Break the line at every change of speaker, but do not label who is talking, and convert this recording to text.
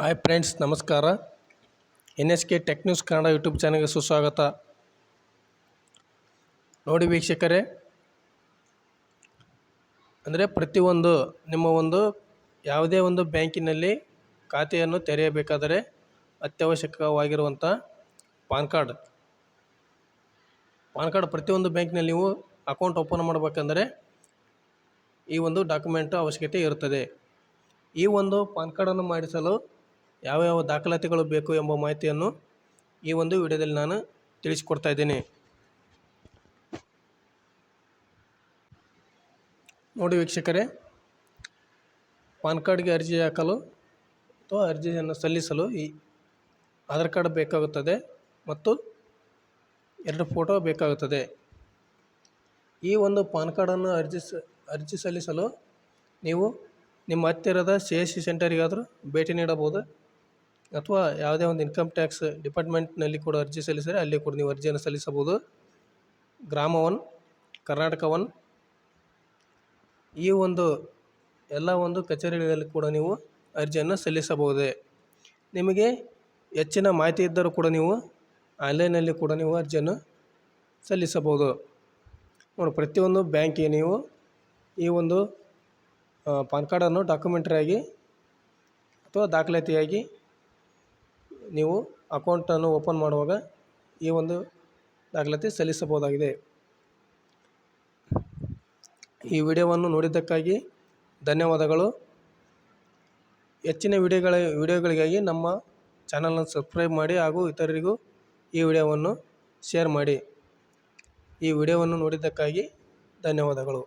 Hi friends, ನಮಸ್ಕಾರ. N S K tech news Kannada YouTube ಚಾನಲ್ಗೆ ಸುಸ್ವಾಗತ. ನೋಡಿ ವೀಕ್ಷಕರೇ, ಅಂದರೆ ಪ್ರತಿಯೊಂದು ನಿಮ್ಮ ಒಂದು ಯಾವುದೇ ಒಂದು ಬ್ಯಾಂಕಿನಲ್ಲಿ ಖಾತೆಯನ್ನು ತೆರೆಯಬೇಕಾದರೆ ಅತ್ಯವಶ್ಯಕವಾಗಿರುವಂಥ ಪಾನ್ ಕಾರ್ಡ್. ಪಾನ್ ಕಾರ್ಡ್ ಪ್ರತಿಯೊಂದು ಬ್ಯಾಂಕಿನಲ್ಲಿ ನೀವು ಅಕೌಂಟ್ ಓಪನ್ ಮಾಡಬೇಕಂದ್ರೆ ಈ ಒಂದು ಡಾಕ್ಯುಮೆಂಟ್ ಅವಶ್ಯಕತೆ ಇರುತ್ತದೆ ಈ ಒಂದು ಪಾನ್ ಕಾರ್ಡನ್ನು ಮಾಡಿಸಲು ಯಾವ ಯಾವ ದಾಖಲಾತಿಗಳು ಬೇಕು ಎಂಬ ಮಾಹಿತಿಯನ್ನು ಈ ಒಂದು ವಿಡಿಯೋದಲ್ಲಿ ನಾನು ತಿಳಿಸಿಕೊಡ್ತಾ ಇದ್ದೀನಿ. ನೋಡಿ ವೀಕ್ಷಕರೇ, ಪಾನ್ ಕಾರ್ಡ್ಗೆ ಅರ್ಜಿ ಹಾಕಲು ಅಥವಾ ಅರ್ಜಿಯನ್ನು ಸಲ್ಲಿಸಲು ಈ ಆಧಾರ್ ಕಾರ್ಡ್ ಬೇಕಾಗುತ್ತದೆ ಮತ್ತು ಎರಡು ಫೋಟೋ ಬೇಕಾಗುತ್ತದೆ. ಈ ಒಂದು ಪಾನ್ ಕಾರ್ಡನ್ನು ಅರ್ಜಿ ಅರ್ಜಿ ಸಲ್ಲಿಸಲು ನೀವು ನಿಮ್ಮ ಹತ್ತಿರದ ಸಿ ಎಸ್ ಸಿ ಸೆಂಟರಿಗಾದರೂ ಭೇಟಿ ನೀಡಬಹುದು. ಅಥವಾ ಯಾವುದೇ ಒಂದು ಇನ್ಕಮ್ ಟ್ಯಾಕ್ಸ್ ಡಿಪಾರ್ಟ್ಮೆಂಟ್ನಲ್ಲಿ ಕೂಡ ಅರ್ಜಿ ಸಲ್ಲಿಸಿದರೆ ಅಲ್ಲಿ ಕೂಡ ನೀವು ಅರ್ಜಿಯನ್ನು ಸಲ್ಲಿಸಬಹುದು. ಗ್ರಾಮ ಒನ್ ಕರ್ನಾಟಕ ಒನ್ ಈ ಒಂದು ಎಲ್ಲ ಒಂದು ಕಚೇರಿಗಳಲ್ಲಿ ಕೂಡ ನೀವು ಅರ್ಜಿಯನ್ನು ಸಲ್ಲಿಸಬಹುದೇ. ನಿಮಗೆ ಹೆಚ್ಚಿನ ಮಾಹಿತಿ ಇದ್ದರೂ ಕೂಡ ನೀವು ಆನ್ಲೈನಲ್ಲಿ ಕೂಡ ನೀವು ಅರ್ಜಿಯನ್ನು ಸಲ್ಲಿಸಬಹುದು. ನೋಡಿ, ಪ್ರತಿಯೊಂದು ಬ್ಯಾಂಕಿಗೆ ನೀವು ಈ ಒಂದು ಪಾನ್ ಕಾರ್ಡನ್ನು ಡಾಕ್ಯುಮೆಂಟ್ರಿಯಾಗಿ ಅಥವಾ ದಾಖಲಾತಿಯಾಗಿ ನೀವು ಅಕೌಂಟನ್ನು ಓಪನ್ ಮಾಡುವಾಗ ಈ ಒಂದು ದಾಖಲಾತಿ ಸಲ್ಲಿಸಬಹುದಾಗಿದೆ. ಈ ವಿಡಿಯೋವನ್ನು ನೋಡಿದ್ದಕ್ಕಾಗಿ ಧನ್ಯವಾದಗಳು. ಹೆಚ್ಚಿನ ವಿಡಿಯೋಗಳ ವಿಡಿಯೋಗಳಿಗಾಗಿ ನಮ್ಮ ಚಾನಲನ್ನು ಸಬ್ಸ್ಕ್ರೈಬ್ ಮಾಡಿ ಹಾಗೂ ಇತರರಿಗೂ ಈ ವಿಡಿಯೋವನ್ನು ಶೇರ್ ಮಾಡಿ. ಈ ವಿಡಿಯೋವನ್ನು ನೋಡಿದ್ದಕ್ಕಾಗಿ ಧನ್ಯವಾದಗಳು.